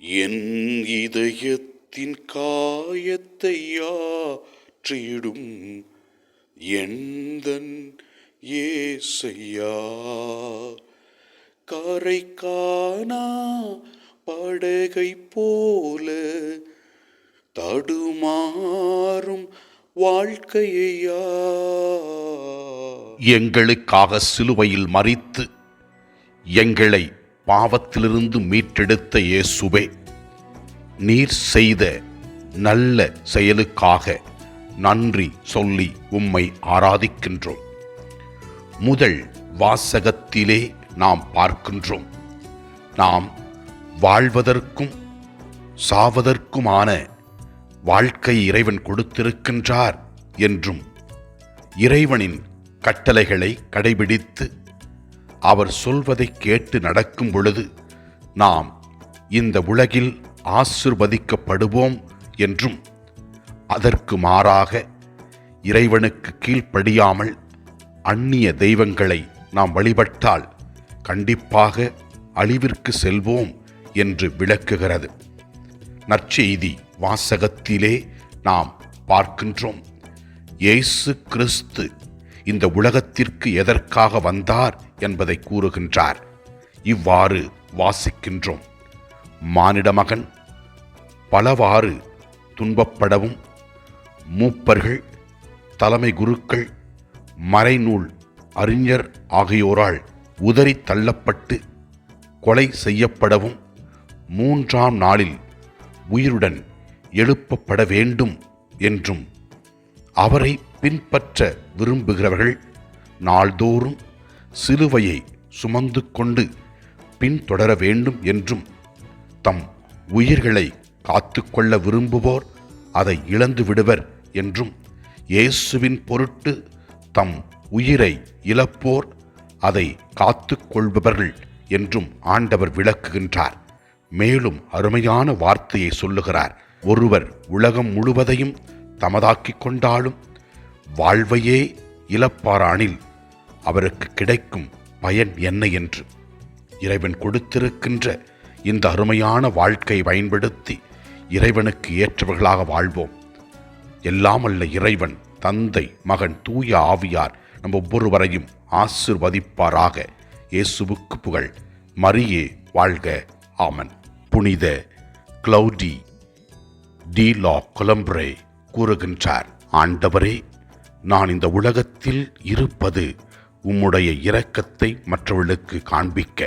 என் இதயத்தின் காயத்தை ஆற்றிடும் எந்தன் ஏசையா? கரை காணா படகை போல தடுமாறும் வாழ்க்கையா எங்களுக்காக சிலுவையில் மறித்து எங்களை பாவத்திலிருந்து மீட்டெடுத்த இயேசுவே நீர் செய்த நல்ல செயலுக்காக நன்றி சொல்லி உம்மை ஆராதிக்கின்றோம். முதல் வாசகத்திலே நாம் பார்க்கின்றோம். நாம் வாழ்வதற்கும் சாவதற்குமான வாழ்க்கை இறைவன் கொடுத்திருக்கின்றார் என்றும் இறைவனின் கட்டளைகளை கடைபிடித்து அவர் சொல்வதை கேட்டு நடக்கும் பொழுது நாம் இந்த உலகில் ஆசிர்வதிக்கப்படுவோம் என்றும் அதற்கு மாறாக இறைவனுக்கு கீழ்ப்படியாமல் அந்நிய தெய்வங்களை நாம் வழிபட்டால் கண்டிப்பாக அழிவிற்கு செல்வோம் என்று விளக்குகிறது. நற்செய்தி வாசகத்திலே நாம் பார்க்கின்றோம். இயேசு கிறிஸ்து இந்த உலகத்திற்கு எதற்காக வந்தார் என்பதை கூறுகின்றார். இவ்வாறு வாசிக்கின்றோம். மானிட மகன் பலவாறு துன்பப்படவும் மூப்பர்கள் தலைமை குருக்கள் மறைநூல் அறிஞர் ஆகியோரால் உதறி தள்ளப்பட்டு கொலை செய்யப்படவும் மூன்றாம் நாளில் உயிருடன் எழுப்பப்பட வேண்டும் என்றும் அவரை பின்பற்ற விரும்புகிறவர்கள் நாள்தோறும் சிலுவையை சுமந்து கொண்டு பின்தொடர வேண்டும் என்றும் தம் உயிர்களை காத்துக்கொள்ள விரும்புவோர் அதை இழந்து விடுவர் என்றும் இயேசுவின் பொருட்டு தம் உயிரை இழப்போர் அதை காத்துக்கொள்பவர்கள் என்றும் ஆண்டவர் விளக்குகின்றார். மேலும் அருமையான வார்த்தையை சொல்லுகிறார். ஒருவர் உலகம் முழுவதையும் தமதாக்கிக் கொண்டாலும் வாழ்வையே இழப்பாரானில் அவருக்கு கிடைக்கும் பயன் என்ன என்று. இறைவன் கொடுத்திருக்கின்ற இந்த அருமையான வாழ்க்கை பயன்படுத்தி இறைவனுக்கு ஏற்றவர்களாக வாழ்வோம். எல்லாம் அல்ல இறைவன் தந்தை மகன் தூய ஆவியார் நம் ஒவ்வொருவரையும் ஆசிர்வதிப்பாராக. இயேசுவுக்கு புகழ். மரியே வாழ்க. ஆமன். புனித கிளௌடி டி லா கொலம்பரே கூறுகின்றார். ஆண்டவரே நான் இந்த உலகத்தில் இருப்பது உம்முடைய இரக்கத்தை மற்றவர்களுக்கு காண்பிக்க.